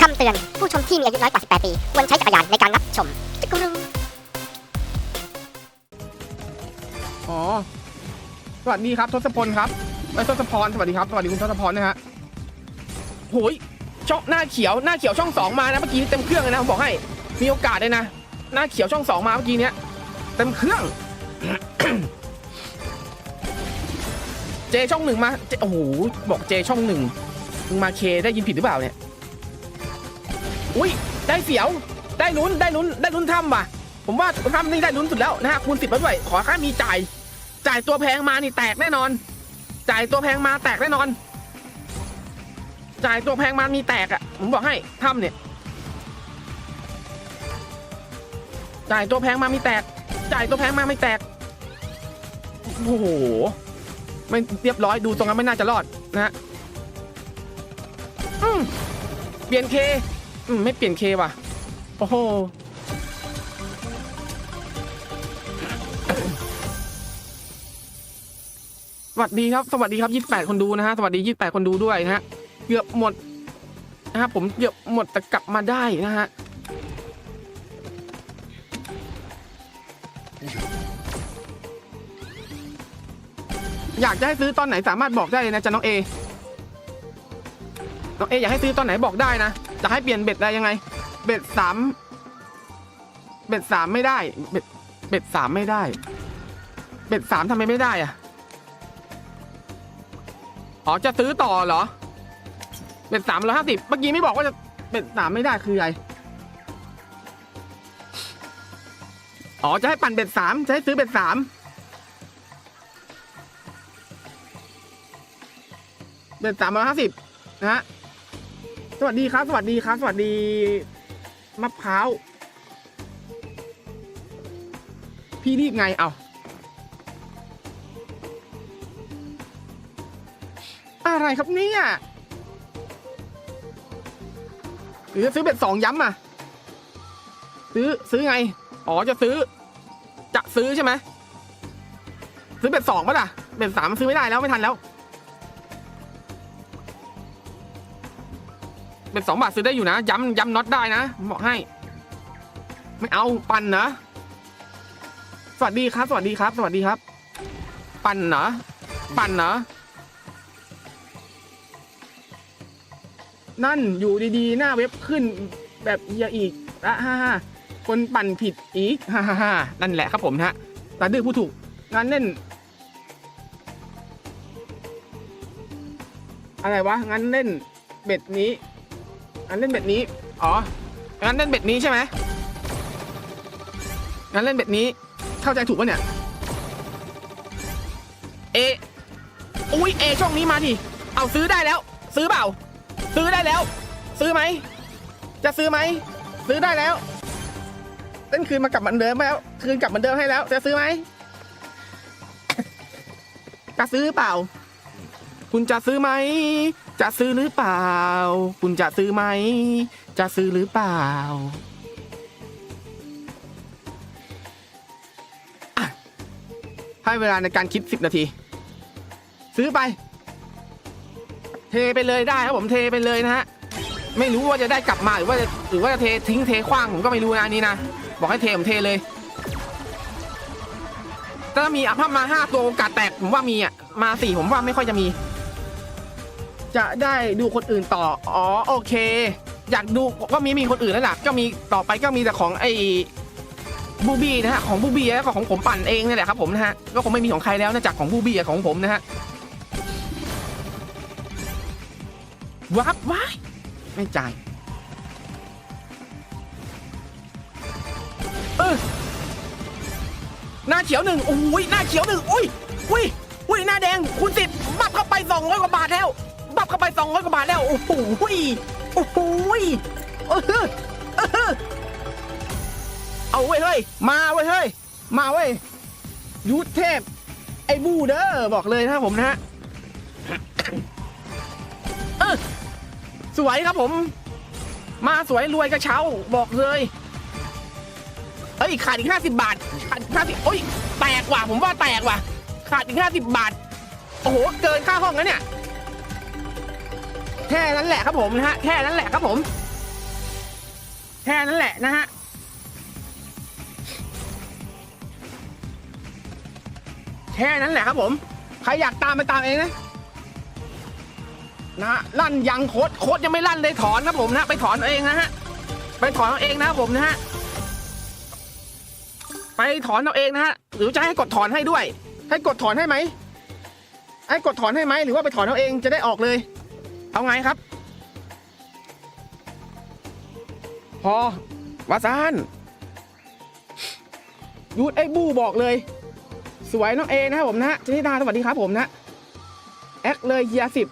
คำเตือน ผู้ชมที่มีอายุน้อยกว่า 18 ปี ควรใช้จักรยานในการรับชมจักรุงอ๋อ สวัสดีครับทศพลครับไอ้ยทศพรสวัสดีครับ สวัสดีคุณทศพรนะฮะโหยช่องหน้าเขียวหน้าเขียวช่องสองมานะเมื่อกี้เต็มเครื่องเลยนะผมบอกให้ มีโอกาสเลยนะ หน้าเขียวช่องสองมาเมื่อกี้เนี้ยเต็มเครื่อง เจช่องหนึ่งมาเจโอ้โหบอกเจช่องหนึ่งมึงมาเคได้ยินผิดหรือเปล่าเนี่ย อุ้ยได้เสียว ได้ลุ้นได้ลุ้นได้ลุ้นถ้ำว่ะ ผมว่าถ้ำนี่ได้ลุ้นสุดแล้วนะฮะคูณสิบมาด้วยขอค่ามีจ่าย จ่ายตัวแพงมานี่แตกแน่นอน จ่ายตัวแพงมาแตกแน่นอน จ่ายตัวแพงมามีแตกอะ่ะผมบอกให้ถ้ำเนี่ย จ่ายตัวแพงมามีแตก จ่ายตัวแพงมาไม่แตกโอ้โหไม่เรียบร้อยดูตรงนั้นไม่น่าจะรอดนะฮะเปลี่ยนเค ไม่เปลี่ยนเคว่ะ โอ้โห สวัสดีครับ สวัสดีครับ 28 คนดูนะฮะ สวัสดี 28 คนดูด้วยนะฮะ เกือบหมดนะครับผมเกือบหมดแต่กลับมาได้นะฮะอยากจะให้ซื้อตอนไหนสามารถบอกได้เลยนะจ๊ะน้องเอ น้องเออยากให้ซื้อตอนไหนบอกได้นะ จะให้เปลี่ยนเบ็ดได้ยังไง เบ็ดสามเบ็ดสามไม่ได้ เบ็ดเบ็ดสามไม่ได้ เบ็ดสามทำไมไม่ได้อะอ๋อจะซื้อต่อเหรอ เบ็ดสามร้อยห้าสิบเมื่อกี้ไม่บอกว่าจะเบ็ดสามไม่ได้คืออะไรอ๋อจะให้ปั่นเบ็ดสามจะให้ซื้อเบ็ดสามเบ็ดสามร้อยห้าสิบนะฮะ สวัสดีครับ สวัสดีครับ สวัสดีมะพร้าว พี่รีบไง เอาอะไรครับเนี่ยหรือซื้อเบ็ดสองย้ำอะ ซื้อซื้อไง อ๋อจะซื้อ จะซื้อใช่ไหม ซื้อเบ็ดสองป่ะล่ะ เบ็ดสามซื้อไม่ได้แล้วไม่ทันแล้ว เบ็ดสองบาทซื้อได้อยู่นะ ย้ำย้ำน็อตได้นะบอกให้ ไม่เอาปั่นนะ สวัสดีครับ สวัสดีครับ สวัสดีครับ ปั่นเหรอปั่นเหรอนั่นอยู่ดีๆ หน้าเว็บขึ้นแบบเฮียอีกอะฮ่าฮ่าคนปั่นผิดอีกฮ่าฮ่าฮ่านั่นแหละครับผมฮะตาดื้อผู้ถูกงานเล่น อะไรวะงานเล่นเบ็ดนี้ งานเล่นเบ็ดนี้ อ๋องานเล่นเบ็ดนี้ใช่ไหมงานเล่นเบ็ดนี้ เข้าใจถูกปะเนี่ย เอ อุ้ยเอช่องนี้มาดิ เอาซื้อได้แล้ว ซื้อเปล่า ซื้อได้แล้ว ซื้อไหม จะซื้อไหม ซื้อได้แล้วเต้นคืนมากลับเหมือนเดิมแล้ว คืนกลับเหมือนเดิมให้แล้ว จะซื้อไหม จะซื้อเปล่า คุณจะซื้อไหม จะซื้อหรือเปล่า คุณจะซื้อไหม จะซื้อหรือเปล่าให้เวลาในการคิด 10 นาที ซื้อไป เทไปเลยได้ครับผมเทไปเลยนะฮะไม่รู้ว่าจะได้กลับมาหรือว่าจะหรือว่าจะเททิ้งเทขว้างผมก็ไม่รู้นะนี้นะบอกให้เทผมเทเลยถ้ามีอะถ้ามาห้าตัวโอกาสแตกผมว่ามีอะมาสี่ผมว่าไม่ค่อยจะมี จะได้ดูคนอื่นต่อ อ๋อโอเค อยากดูก็มีมีคนอื่นแล้วล่ะก็มีต่อไปก็มีแต่ของไอ้บูบี้นะฮะของบูบี้แล้วก็ของผมปั่นเองนี่แหละครับผมนะฮะก็คงไม่มีของใครแล้วนะจากของบูบี้ของผมนะฮะวับว้ายไม่จ่ายเออหน้าเขียวหนึ่งโอ้ยหน้าเขียวหนึ่งอุ้ยอุ้ยอุ้ยหน้าแดงคุณสิทธิ์บับเข้าไปสองร้อยกว่าบาทแล้ว เข้าไปสองร้อยกว่าบาทแล้ว โอ้โหโอ้โหเออเออเอาเว้ยเฮ้ย มาเว้ยเฮ้ย มาเว้ยยุทธเทพ ไอ้บูเด้อบอกเลยนะครับผมนะฮะสวยครับผม มาสวยรวยกระเช้าบอกเลยเฮ้ยขาดอีกห้าสิบบาทขาดอีกห้าสิบโอ้ยแตกว่ะผมว่าแตกว่ะขาดอีกห้าสิบบาท โอ้โห เกินค่าห้องแล้วเนี่ย แค่นั้นแหละครับผมนะฮะแค่นั้นแหละครับผม แค่นั้นแหละนะฮะแค่นั้นแหละครับผม ใครอยากตามไปตามเองนะนะฮะลั่นยังโคตรโคตรยังไม่ลั่นเลยถอนครับผมนะ ไปถอนเองนะฮะไปถอนเอาเองนะครับผมนะฮะไปถอนเอาเองนะฮะหรือจะให้กดถอนให้ด้วย ให้กดถอนให้ไหมให้กดถอนให้ไหมหรือว่าไปถอนเอาเองจะได้ออกเลย เอาไงครับ พอวาซานยูดไอ้บู้บอกเลย สวยน้องเอนะครับผมนะฮะชนิดาสวัสดีครับผมนะ แอคเลยเฮียสิบ